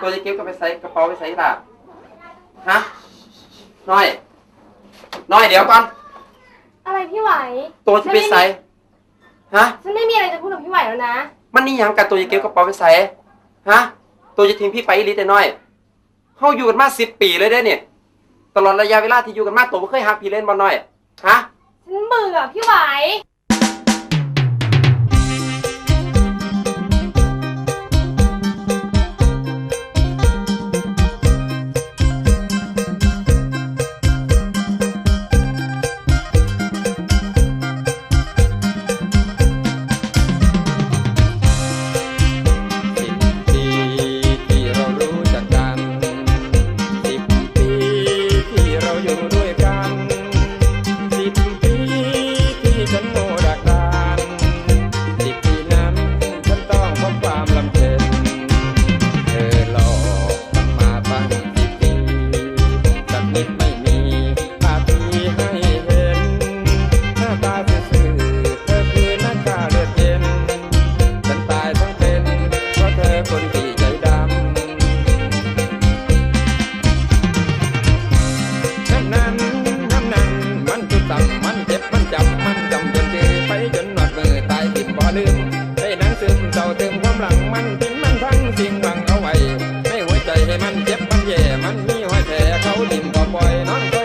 ตัวจะเก็บก็ไปใส่กระเป๋าไปใส่ล่ะฮะน้อย น้อยเดี๋ยวก่อน อะไรพี่ไหวตัวจะไปใส่ฮะ ฉันไม่มีอะไรจะพูดกับพี่ไหวแล้วนะ มันนี่หยังกันตัวจะเก็บกระเป๋าไปใส่ฮะ ตัวจะทิ้งพี่ไปอีหลีแต่น้อยเฮาอยู่กันมาสิบปีเลยเด้เนี่ย ตลอดระยะเวลาที่อยู่กันมาตัวบ่เคยหักพี่เล่นบ่น้อย ฮะฉันเบื่อพี่ไหวำลังมันทิ้งมันทั้งสิ่งบังเอาไว้ ไม่หัวใจให้มันเจ็บมันแย่มันมีหัวแผลเขาดิ่มบ่ปล่อยน้อง